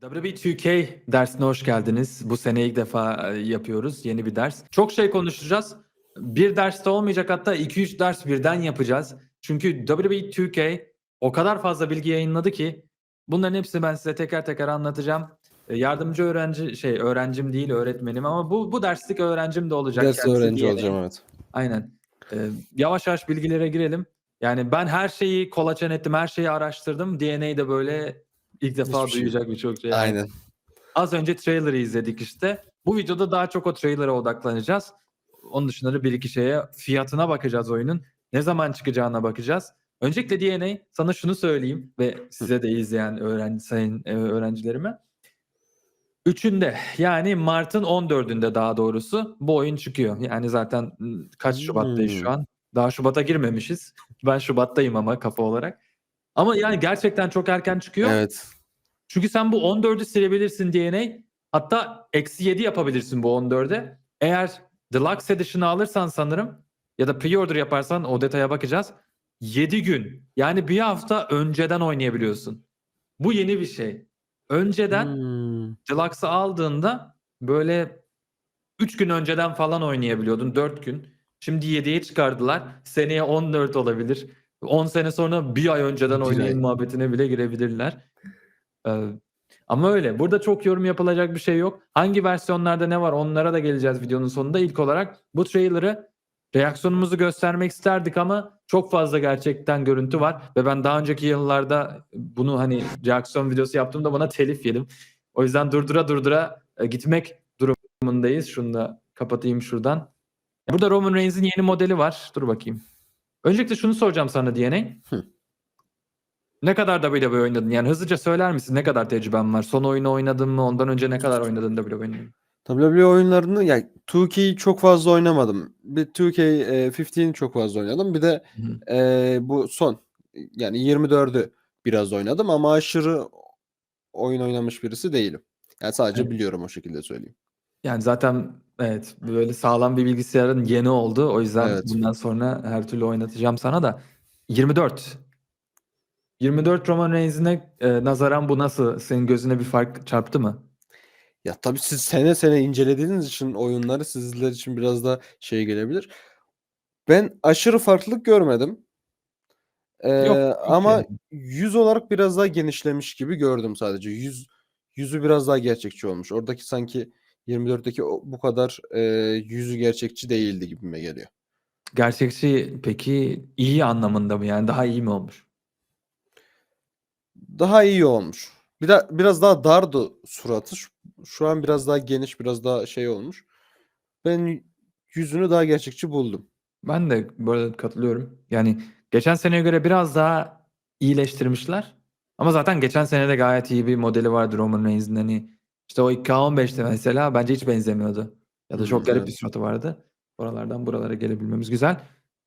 WWE 2K dersine hoş geldiniz. Bu sene ilk defa e, yapıyoruz yeni bir ders. Çok şey konuşacağız. Bir derste olmayacak hatta 2-3 ders birden yapacağız. Çünkü WWE 2K o kadar fazla bilgi yayınladı ki bunların hepsini ben size teker teker anlatacağım. E, Yardımcı öğrenci şey öğrencim değil öğretmenim ama bu bu derslik öğrencim de olacak. Ders öğrenci DNA. olacağım evet. Aynen. Ee, yavaş yavaş bilgilere girelim. Yani ben her şeyi kolaçan ettim, her şeyi araştırdım. DNA'de böyle ilk defa Hiçbir şey duyacak birçok şey. Aynen. Az önce trailer'ı izledik işte. Bu videoda daha çok o trailer'a odaklanacağız. Onun dışında da bir iki şeye fiyatına bakacağız oyunun. Ne zaman çıkacağına bakacağız. Öncelikle DNA sana şunu söyleyeyim ve size de izleyen öğrenci sayın e, öğrencilerime. Üçünde yani Mart'ın 14'ünde daha doğrusu bu oyun çıkıyor. Yani zaten m, kaç Şubat'tayız şu Hmm. an? Daha Şubat'a girmemişiz. Ben Şubat'tayım ama kafa olarak. Ama yani gerçekten çok erken çıkıyor. Evet. Çünkü sen bu 14'ü silebilirsin DNA. Hatta eksi 7 yapabilirsin bu 14'e. Eğer Deluxe Edition'ı alırsan sanırım ya da pre-order yaparsan o detaya bakacağız. 7 gün yani bir hafta önceden oynayabiliyorsun. Bu yeni bir şey. Önceden Hmm. Deluxe'ı aldığında böyle 3 gün önceden falan oynayabiliyordun 4 gün. Şimdi 7'ye çıkardılar. Seneye 14 olabilir. 10 sene sonra bir ay önceden oynayın ay. muhabbetine bile girebilirler. Ee, ama öyle. Burada çok yorum yapılacak bir şey yok. Hangi versiyonlarda ne var onlara da geleceğiz videonun sonunda. İlk olarak bu trailer'ı reaksiyonumuzu göstermek isterdik ama çok fazla gerçekten görüntü var ve ben daha önceki yıllarda bunu hani reaksiyon videosu yaptığımda bana telif yedim. O yüzden durdura durdura e, gitmek durumundayız. Şunu da kapatayım şuradan. Burada Roman Reigns'in yeni modeli var. Dur bakayım. Öncelikle şunu soracağım sana DNA. Hı. Ne kadar WWE oynadın? Yani hızlıca söyler misin? Ne kadar tecrüben var? Son oyunu oynadın mı? Ondan önce ne kadar oynadın WWE? WWE oyunlarını ya 2K'yi çok fazla oynamadım. Bir 2K15'i çok fazla oynadım. Bir de hı. e, bu son yani 24'ü biraz oynadım ama aşırı oyun oynamış birisi değilim. Yani sadece Evet. biliyorum o şekilde söyleyeyim. Yani zaten evet böyle sağlam bir bilgisayarın yeni oldu. O yüzden Evet. bundan sonra her türlü oynatacağım sana da. 24. 24 Roman Reigns'ine e, nazaran bu nasıl? Senin gözüne bir fark çarptı mı? Ya tabii siz sene sene incelediğiniz için oyunları sizler için biraz da şey gelebilir. Ben aşırı farklılık görmedim. Ee, yok ama yani. yüz olarak biraz daha genişlemiş gibi gördüm sadece. Yüz yüzü biraz daha gerçekçi olmuş. Oradaki sanki 24'teki o- bu kadar e, yüzü gerçekçi değildi gibime geliyor. Gerçekçi peki iyi anlamında mı? Yani daha iyi mi olmuş? Daha iyi olmuş. Bir de biraz daha dardı suratı. Şu, şu an biraz daha geniş, biraz daha şey olmuş. Ben yüzünü daha gerçekçi buldum. Ben de arada katılıyorum. Yani geçen seneye göre biraz daha iyileştirmişler. Ama zaten geçen sene de gayet iyi bir modeli vardı Roman Reigns'in. Hani işte o 2K15'te mesela bence hiç benzemiyordu. Ya da çok garip bir evet. suratı vardı. Oralardan buralara gelebilmemiz güzel.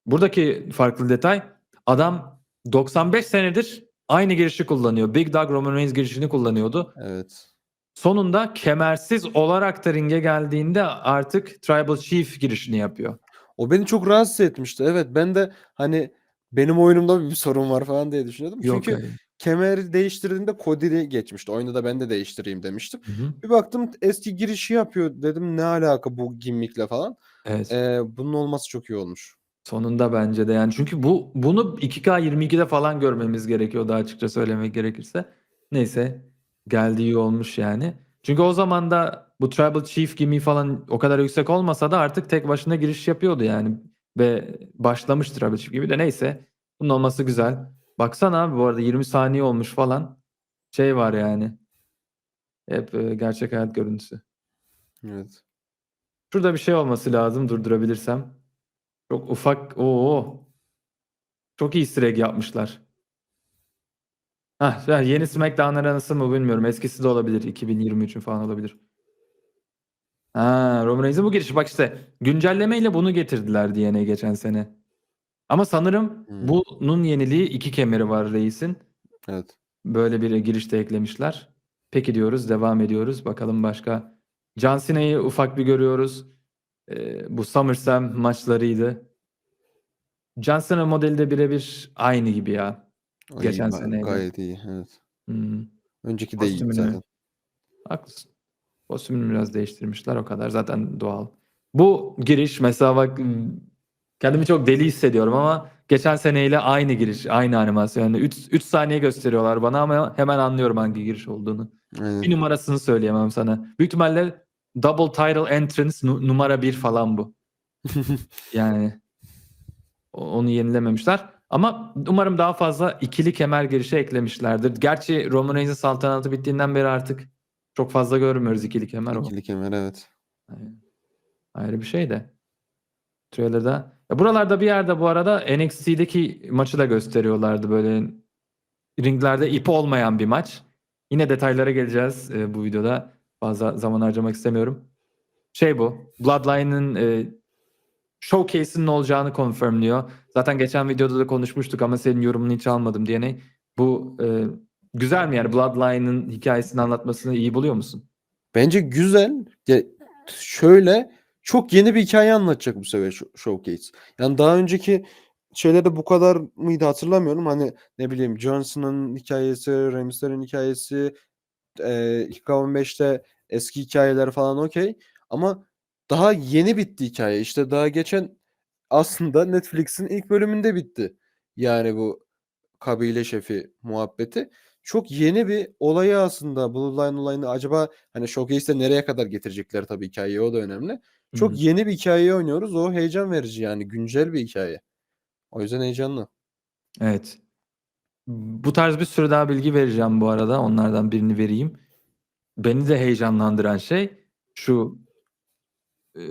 Buradaki farklı detay adam 95 senedir aynı girişi kullanıyor. Big Dog Roman Reigns girişini kullanıyordu. Evet. Sonunda kemersiz olarak da ringe geldiğinde artık Tribal Chief girişini yapıyor. O beni çok rahatsız etmişti. Evet ben de hani benim oyunumda bir sorun var falan diye düşünüyordum. Yok Çünkü hayır. Kemeri değiştirdiğinde Cody'li geçmişti. Oyunda da ben de değiştireyim demiştim. Hı hı. Bir baktım eski girişi yapıyor. Dedim ne alaka bu gimmickle falan. Evet. Ee, bunun olması çok iyi olmuş. Sonunda bence de yani çünkü bu bunu 2K22'de falan görmemiz gerekiyor daha açıkça söylemek gerekirse. Neyse geldi iyi olmuş yani. Çünkü o zaman da bu Tribal Chief gimmick falan o kadar yüksek olmasa da artık tek başına giriş yapıyordu yani. Ve başlamış Tribal Chief gibi de neyse. Bunun olması güzel. Baksana abi bu arada 20 saniye olmuş falan. Şey var yani. Hep e, gerçek hayat görüntüsü. Evet. Şurada bir şey olması lazım durdurabilirsem. Çok ufak. Oo. Çok iyi easter egg yapmışlar. Yani yeni SmackDown aranası mı bilmiyorum. Eskisi de olabilir. 2023'ün falan olabilir. Ha, Roman Reigns'in bu girişi. Bak işte güncellemeyle bunu getirdiler DNA geçen sene. Ama sanırım Hmm. bunun yeniliği iki kemeri var Reis'in. Evet. Böyle bir giriş de eklemişler. Peki diyoruz, devam ediyoruz. Bakalım başka. John Cena'yı ufak bir görüyoruz. Ee, bu SummerSlam maçlarıydı. John Cena modeli de birebir aynı gibi ya. Ay, Geçen ga- gayet iyi. Evet. Hmm. Önceki de iyiydi Kostümünü- zaten. Haklısın. Kostümünü biraz değiştirmişler o kadar. Zaten doğal. Bu giriş mesela bak kendimi çok deli hissediyorum ama geçen seneyle aynı giriş, aynı animasyon. Yani 3 3 saniye gösteriyorlar bana ama hemen anlıyorum hangi giriş olduğunu. Aynen. Bir numarasını söyleyemem sana. Büyük ihtimalle double title entrance nu- numara bir falan bu. Yani o- onu yenilememişler. Ama umarım daha fazla ikili kemer girişi eklemişlerdir. Gerçi Roman Reigns'in saltanatı bittiğinden beri artık çok fazla görmüyoruz ikili kemer. O İkili kemer evet. yani ayrı bir şey de. Trailer'da. Ya buralarda bir yerde bu arada NXT'deki maçı da gösteriyorlardı böyle ringlerde ip olmayan bir maç. Yine detaylara geleceğiz e, bu videoda. Fazla zaman harcamak istemiyorum. Şey bu. Bloodline'ın e, showcase'inin olacağını confirmliyor. Zaten geçen videoda da konuşmuştuk ama senin yorumunu hiç almadım diye ne? Bu e, güzel mi yani Bloodline'ın hikayesini anlatmasını iyi buluyor musun? Bence güzel. Ya, şöyle çok yeni bir hikaye anlatacak bu sefer Show- Showcase. Yani daha önceki şeylerde bu kadar mıydı hatırlamıyorum. Hani ne bileyim Johnson'ın hikayesi, Rey Mysterio'nun hikayesi, e, 2015'te eski hikayeler falan okey. Ama daha yeni bitti hikaye. İşte daha geçen aslında Netflix'in ilk bölümünde bitti. Yani bu kabile şefi muhabbeti. Çok yeni bir olayı aslında Bloodline olayını acaba hani Showcase'de nereye kadar getirecekler tabii hikayeyi o da önemli. Çok Hı hı. yeni bir hikayeyi oynuyoruz. O heyecan verici yani güncel bir hikaye. O yüzden heyecanlı. Evet. Bu tarz bir sürü daha bilgi vereceğim bu arada. Onlardan birini vereyim. Beni de heyecanlandıran şey şu e,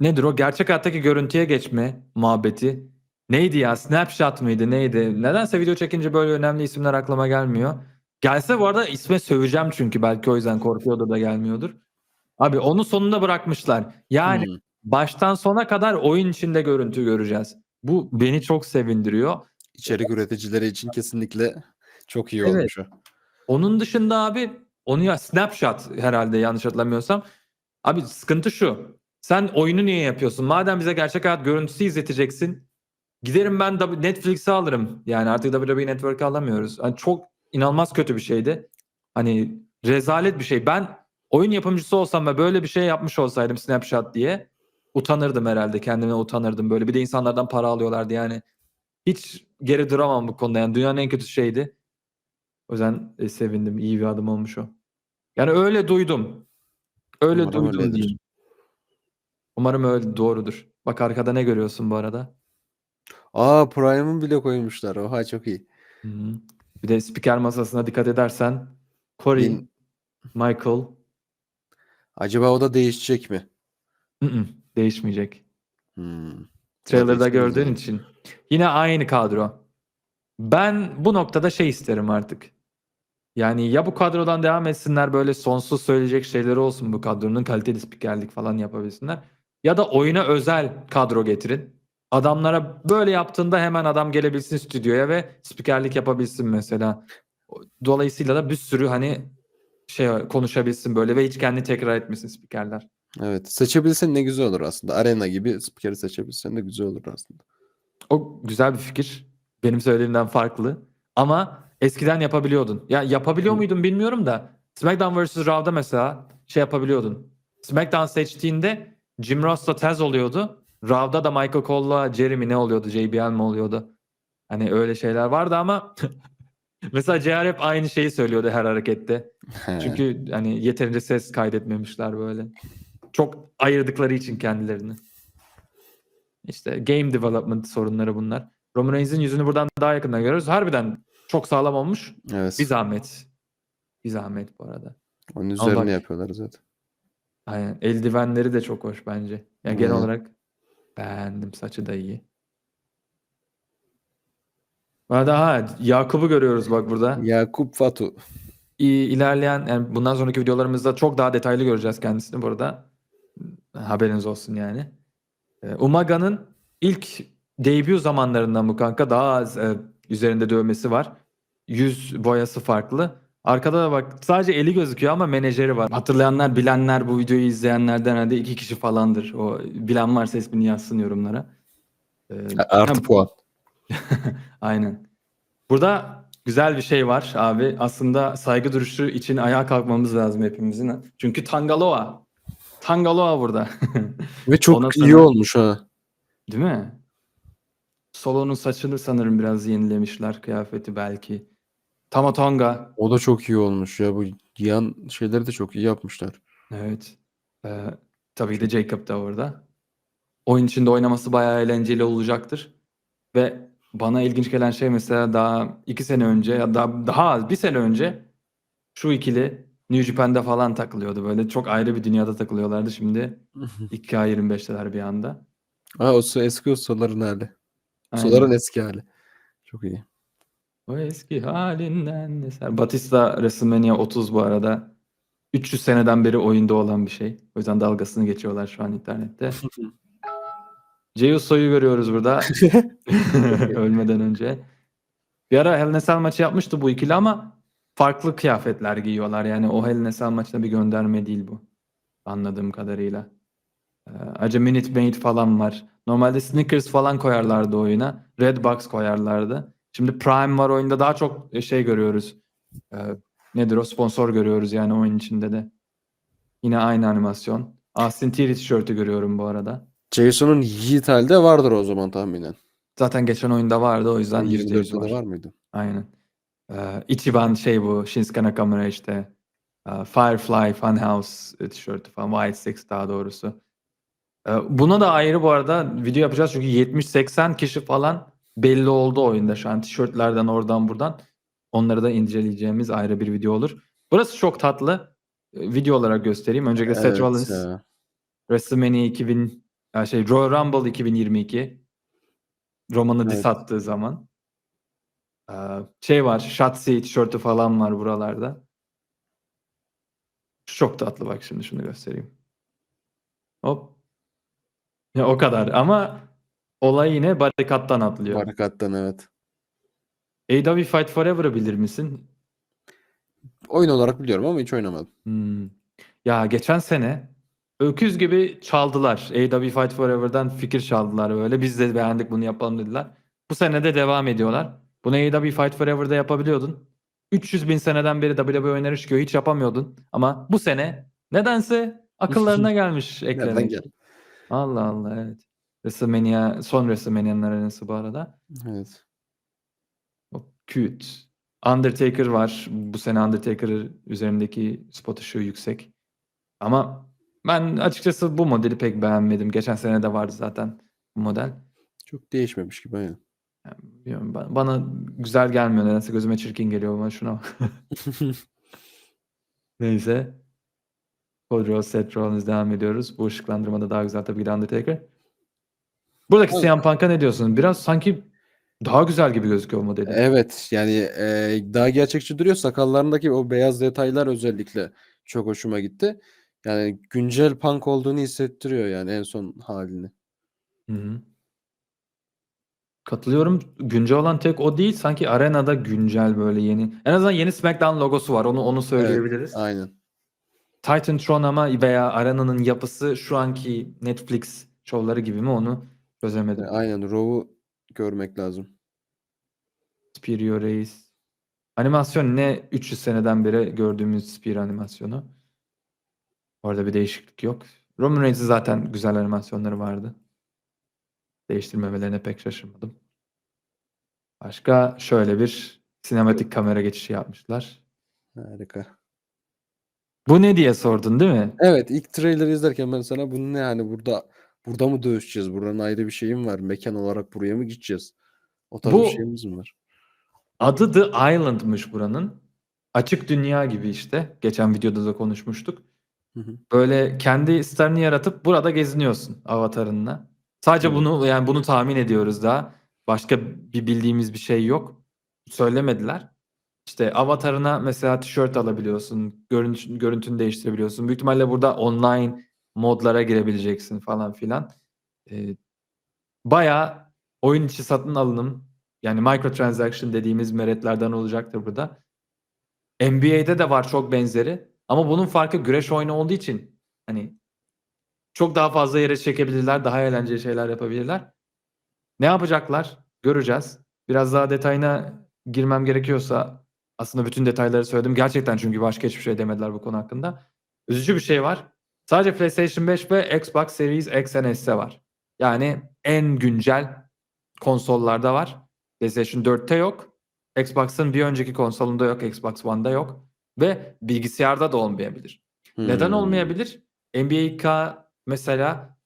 nedir o? Gerçek hayattaki görüntüye geçme muhabbeti. Neydi ya? Snapshot mıydı? Neydi? Nedense video çekince böyle önemli isimler aklıma gelmiyor. Gelse bu arada isme söveceğim çünkü belki o yüzden korkuyordur da gelmiyordur. Abi onu sonunda bırakmışlar. Yani Hmm. baştan sona kadar oyun içinde görüntü göreceğiz. Bu beni çok sevindiriyor. İçerik üreticileri için kesinlikle çok iyi Evet. olmuş o. Onun dışında abi onu ya Snapshot herhalde yanlış hatırlamıyorsam. Abi sıkıntı şu. Sen oyunu niye yapıyorsun? Madem bize gerçek hayat görüntüsü izleteceksin. Giderim ben W- Netflix'i alırım. Yani artık WWE Network'ı alamıyoruz. Hani çok inanılmaz kötü bir şeydi. Hani rezalet bir şey. Ben oyun yapımcısı olsam ve böyle bir şey yapmış olsaydım Snapshot diye utanırdım herhalde. Kendime utanırdım böyle. Bir de insanlardan para alıyorlardı yani. Hiç geri duramam bu konuda. Yani dünyanın en kötü şeydi. O yüzden e, sevindim. İyi bir adım olmuş o. Yani öyle duydum. Öyle Umarım duydum öyledir. diyeyim. Umarım öyle doğrudur. Bak arkada ne görüyorsun bu arada? Aa Prime'ın bile koymuşlar. Oha çok iyi. Hı hı. Bir de spiker masasına dikkat edersen Corey, Bin- Michael Acaba o da değişecek mi? değişmeyecek. Hmm. Trailer'da gördüğün için. Yine aynı kadro. Ben bu noktada şey isterim artık. Yani ya bu kadrodan devam etsinler böyle sonsuz söyleyecek şeyleri olsun bu kadronun kaliteli spikerlik falan yapabilsinler. Ya da oyuna özel kadro getirin. Adamlara böyle yaptığında hemen adam gelebilsin stüdyoya ve spikerlik yapabilsin mesela. Dolayısıyla da bir sürü hani şey konuşabilsin böyle ve hiç kendini tekrar etmesin spikerler. Evet. Seçebilsen ne güzel olur aslında. Arena gibi spikeri seçebilsen de güzel olur aslında. O güzel bir fikir. Benim söylediğimden farklı. Ama eskiden yapabiliyordun. Ya yapabiliyor Hı. muydun bilmiyorum da. SmackDown vs. Raw'da mesela şey yapabiliyordun. SmackDown seçtiğinde Jim Ross'la Taz oluyordu. Raw'da da Michael Cole'la Jeremy ne oluyordu? JBL mi oluyordu? Hani öyle şeyler vardı ama mesela JR hep aynı şeyi söylüyordu her harekette. Çünkü hani yeterince ses kaydetmemişler böyle. Çok ayırdıkları için kendilerini. İşte game development sorunları bunlar. Roman Reigns'in yüzünü buradan daha yakından görüyoruz. Harbiden çok sağlam olmuş. evet. Bir zahmet. Bir zahmet bu arada. Onun Ama üzerine bak- yapıyorlar zaten. Aynen. Eldivenleri de çok hoş bence. Yani genel olarak beğendim. Saçı da iyi. Arada ha Yakup'u görüyoruz bak burada. Yakup Fatu. İ- ilerleyen yani bundan sonraki videolarımızda çok daha detaylı göreceğiz kendisini burada. Haberiniz olsun yani. Ee, Umaga'nın ilk debut zamanlarından bu kanka daha az e, üzerinde dövmesi var. Yüz boyası farklı. Arkada da bak sadece eli gözüküyor ama menajeri var. Hatırlayanlar, bilenler, bu videoyu izleyenlerden herhalde iki kişi falandır. O bilen varsa ismini yazsın yorumlara. Ee, Artı puan. Aynen. Burada güzel bir şey var abi. Aslında saygı duruşu için ayağa kalkmamız lazım hepimizin. Çünkü Tangaloa. Tangaloa burada. Ve çok Ondan iyi sonra- olmuş ha. Değil mi? Solo'nun saçını sanırım biraz yenilemişler kıyafeti belki. Tamatonga. O da çok iyi olmuş ya. Bu yan şeyleri de çok iyi yapmışlar. Evet. Ee, tabii de Jacob da orada. Oyun içinde oynaması bayağı eğlenceli olacaktır. Ve bana ilginç gelen şey mesela daha iki sene önce ya da daha az bir sene önce şu ikili New Japan'da falan takılıyordu. Böyle çok ayrı bir dünyada takılıyorlardı. Şimdi 2K25'teler bir anda. Ha o su- eski ustaların hali. Aynen. Ustaların eski hali. Çok iyi. O eski halinden eser. Batista WrestleMania 30 bu arada. 300 seneden beri oyunda olan bir şey. O yüzden dalgasını geçiyorlar şu an internette. Jey Uso'yu görüyoruz burada. Ölmeden önce. Bir ara Hell Cell maçı yapmıştı bu ikili ama farklı kıyafetler giyiyorlar. Yani o Hell Cell maçına bir gönderme değil bu. Anladığım kadarıyla. Ee, Ayrıca Minute Maid falan var. Normalde Snickers falan koyarlardı oyuna. Redbox koyarlardı. Şimdi Prime var oyunda daha çok şey görüyoruz. Ee, nedir o? Sponsor görüyoruz yani oyun içinde de. Yine aynı animasyon. Austin Theory tişörtü görüyorum bu arada. Jason'un Yiğit halde vardır o zaman tahminen. Zaten geçen oyunda vardı o yüzden %100 24'te var. var mıydı? Aynen. Ee, Ichiban şey bu. Shinsuke Nakamura işte. Ee, Firefly Funhouse e, tişörtü falan. White Six daha doğrusu. Ee, buna da ayrı bu arada video yapacağız. Çünkü 70-80 kişi falan belli oldu oyunda şu an. Tişörtlerden oradan buradan. Onları da inceleyeceğimiz ayrı bir video olur. Burası çok tatlı. Ee, Video olarak göstereyim. Öncelikle Seth Evet Rollins ya. WrestleMania 2000 ya şey Royal Rumble 2022 Roman'ı diss Evet. attığı zaman Ee, şey var Shotzi tişörtü falan var buralarda. Çok tatlı bak şimdi şunu göstereyim. Hop. Ya o kadar ama olay yine barikattan atlıyor. Barikattan evet. AEW Fight Forever'ı bilir misin? Oyun olarak biliyorum ama hiç oynamadım. Hmm. Ya geçen sene öküz gibi çaldılar. AEW Fight Forever'dan fikir çaldılar böyle. Biz de beğendik bunu yapalım dediler. Bu sene de devam ediyorlar. Bunu AEW Fight Forever'da yapabiliyordun. 300 bin seneden beri WWE oyunları çıkıyor. Hiç yapamıyordun. Ama bu sene nedense akıllarına gelmiş eklemek. gel? Allah Allah evet. WrestleMania, son WrestleMania'nın arenası bu arada. Evet. O cute. Undertaker var. Bu sene Undertaker üzerindeki spot ışığı yüksek. Ama ben açıkçası bu modeli pek beğenmedim. Geçen sene de vardı zaten bu model. Çok değişmemiş gibi aynen. Bilmiyorum, ba- bana güzel gelmiyor. Nedense gözüme çirkin geliyor ama şuna. Neyse. Cody Seth Rollins devam ediyoruz. Bu ışıklandırmada daha güzel tabii ki de Undertaker. Buradaki Evet. CM Punk'a ne diyorsun? Biraz sanki daha güzel gibi gözüküyor o modeli. Evet yani e, daha gerçekçi duruyor. Sakallarındaki o beyaz detaylar özellikle çok hoşuma gitti. Yani güncel punk olduğunu hissettiriyor yani en son halini. Hı hı. Katılıyorum. Güncel olan tek o değil. Sanki arenada güncel böyle yeni. En azından yeni SmackDown logosu var. Onu onu söyleyebiliriz. Aynen. Titantron ama veya arenanın yapısı şu anki Netflix şovları gibi mi onu çözemedim. Aynen. Raw'u görmek lazım. Superior Reis. Animasyon ne 300 seneden beri gördüğümüz Spear animasyonu. Orada bir değişiklik yok. Roman Reigns'in zaten güzel animasyonları vardı. Değiştirmemelerine pek şaşırmadım. Başka şöyle bir sinematik kamera geçişi yapmışlar. Harika. Bu ne diye sordun değil mi? Evet ilk trailer izlerken ben sana bunu ne yani burada burada mı dövüşeceğiz? Buranın ayrı bir şeyim var. Mekan olarak buraya mı gideceğiz? O tarz Bu- bir şeyimiz mi var? Adı The Island'mış buranın. Açık dünya gibi işte. Geçen videoda da konuşmuştuk. Hı hı. Böyle kendi starını yaratıp burada geziniyorsun avatarınla. Sadece Evet. bunu yani bunu tahmin ediyoruz daha. Başka bir bildiğimiz bir şey yok. Söylemediler. İşte avatarına mesela tişört alabiliyorsun. Görüntü, görüntünü değiştirebiliyorsun. Büyük ihtimalle burada online modlara girebileceksin falan filan. Ee, bayağı oyun içi satın alınım yani microtransaction dediğimiz meretlerden olacaktır burada. NBA'de de var çok benzeri. Ama bunun farkı güreş oyunu olduğu için hani çok daha fazla yere çekebilirler, daha eğlenceli şeyler yapabilirler. Ne yapacaklar? Göreceğiz. Biraz daha detayına girmem gerekiyorsa aslında bütün detayları söyledim. Gerçekten çünkü başka hiçbir şey demediler bu konu hakkında. Üzücü bir şey var. Sadece PlayStation 5 ve Xbox Series X and S'te var. Yani en güncel konsollarda var. PlayStation 4'te yok. Xbox'ın bir önceki konsolunda yok. Xbox One'da yok. Ve bilgisayarda da olmayabilir. Neden Hmm. olmayabilir? NBA 2K mesela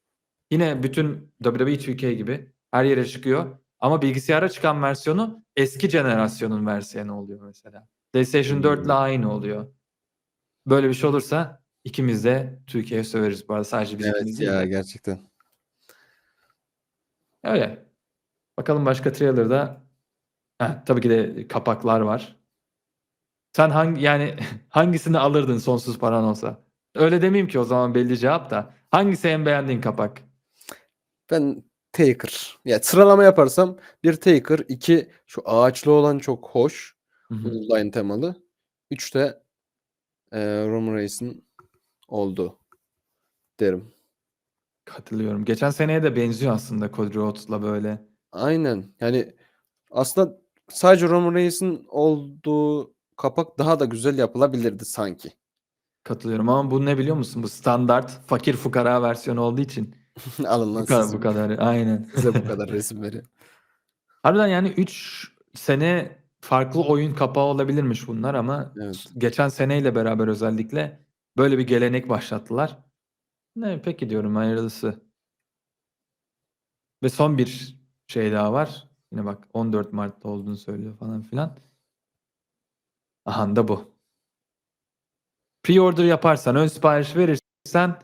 yine bütün WWE 2K gibi her yere çıkıyor. Ama bilgisayara çıkan versiyonu eski jenerasyonun versiyonu oluyor mesela. PlayStation 4 ile Hmm. aynı oluyor. Böyle bir şey olursa ikimiz de Türkiye'ye söveriz bu arada. Sadece biz Evet ikimiz değil ya de. gerçekten. Öyle. Bakalım başka trailer'da Heh, tabii ki de kapaklar var. Sen hangi yani hangisini alırdın sonsuz paran olsa? Öyle demeyeyim ki o zaman belli cevap da. Hangisi en beğendiğin kapak? Ben Taker. Ya sıralama yaparsam bir Taker, iki şu ağaçlı olan çok hoş. Hı temalı. Üç de eee Roman Reigns'in oldu derim. Katılıyorum. Geçen seneye de benziyor aslında Cody Rhodes'la böyle. Aynen. Yani aslında sadece Roman Reigns'in olduğu kapak daha da güzel yapılabilirdi sanki. Katılıyorum ama bu ne biliyor musun? Bu standart fakir fukara versiyonu olduğu için Alın lan bu kadar siz. bu kadar. Aynen. Size bu kadar resim verin. Harbiden yani 3 sene farklı oyun kapağı olabilirmiş bunlar ama Evet. geçen seneyle beraber özellikle böyle bir gelenek başlattılar. Ne peki diyorum hayırlısı. Ve son bir şey daha var. Yine bak 14 Mart'ta olduğunu söylüyor falan filan. Aha da bu. Pre-order yaparsan, ön sipariş verirsen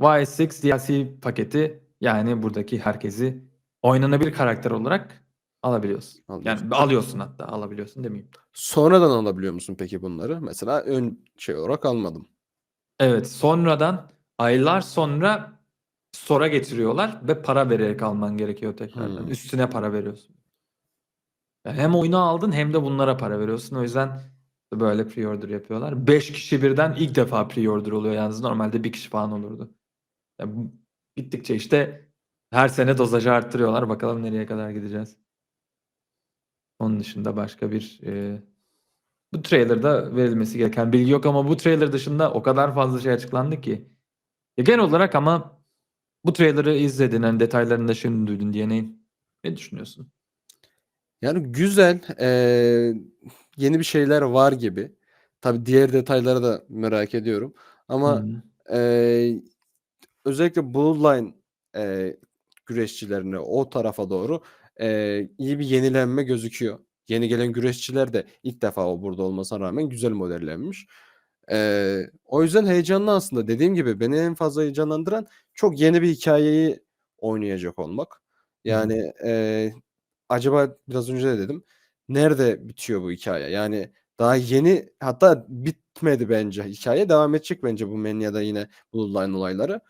YS6 DLC paketi yani buradaki herkesi oynanabilir karakter olarak alabiliyorsun. Alıyorsun. Yani alıyorsun hatta alabiliyorsun demeyeyim. Sonradan alabiliyor musun peki bunları? Mesela ön şey olarak almadım. Evet sonradan aylar sonra store'a getiriyorlar ve para vererek alman gerekiyor tekrardan. Hmm. Üstüne para veriyorsun. Yani hem oyunu aldın hem de bunlara para veriyorsun. O yüzden böyle pre-order yapıyorlar. 5 kişi birden ilk defa pre-order oluyor yalnız. Normalde bir kişi falan olurdu. Ya bu- gittikçe işte her sene dozajı arttırıyorlar. Bakalım nereye kadar gideceğiz. Onun dışında başka bir e, bu trailer'da verilmesi gereken bilgi yok ama bu trailer dışında o kadar fazla şey açıklandı ki. Ya genel olarak ama bu trailer'ı izledin hani detaylarını da şimdi duydun diye ne, ne düşünüyorsun? Yani güzel. eee, yeni bir şeyler var gibi. Tabii diğer detayları da merak ediyorum. Ama Hı. eee, özellikle Bloodline eee, güreşçilerine o tarafa doğru eee, iyi bir yenilenme gözüküyor. Yeni gelen güreşçiler de ilk defa o burada olmasına rağmen güzel modellenmiş. Eee, o yüzden heyecanlı aslında. Dediğim gibi beni en fazla heyecanlandıran çok yeni bir hikayeyi oynayacak olmak. Yani eee, acaba biraz önce de dedim. Nerede bitiyor bu hikaye? Yani daha yeni hatta bitmedi bence hikaye. Devam edecek bence bu Manya'da yine Bloodline olayları.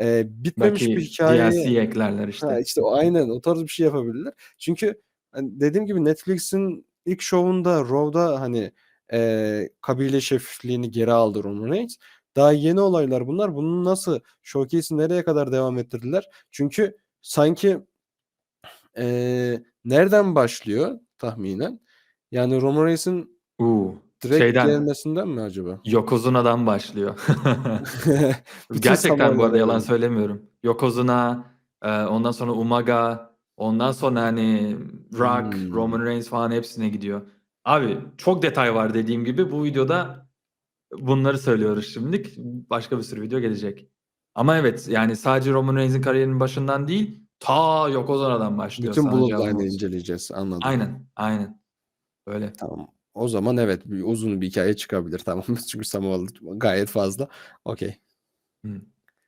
Eee, bitmemiş Belki bir hikayeyi DLC eklerler işte. Ha, işte o aynen o tarz bir şey yapabilirler. Çünkü hani dediğim gibi Netflix'in ilk şovunda Raw'da hani eee, kabile şefliğini geri aldı Roman Reigns. Daha yeni olaylar bunlar. Bunu nasıl showcase'i nereye kadar devam ettirdiler? Çünkü sanki eee, nereden başlıyor tahminen? Yani Roman Reigns'in direkt şeyden gelmesinden mi acaba? Yokozuna'dan başlıyor. Gerçekten bu arada yalan söylemiyorum. Yokozuna, e, ondan sonra Umaga, ondan sonra hani Rock, Hmm. Roman Reigns falan hepsine gidiyor. Abi çok detay var dediğim gibi bu videoda bunları söylüyoruz şimdilik. Başka bir sürü video gelecek. Ama evet yani sadece Roman Reigns'in kariyerinin başından değil ta Yokozuna'dan başlıyor. Bütün sana cevabım Bloodline'ı olsun. inceleyeceğiz. Anladım. Aynen, aynen. Öyle. Tamam. O zaman evet bir uzun bir hikaye çıkabilir tamam Çünkü Samuel gayet fazla. Okey.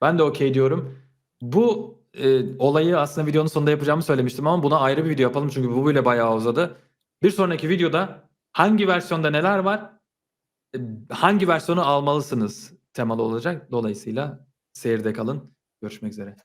Ben de okey diyorum. Bu e, olayı aslında videonun sonunda yapacağımı söylemiştim ama buna ayrı bir video yapalım çünkü bu bile bayağı uzadı. Bir sonraki videoda hangi versiyonda neler var, e, hangi versiyonu almalısınız temalı olacak. Dolayısıyla seyirde kalın. Görüşmek üzere.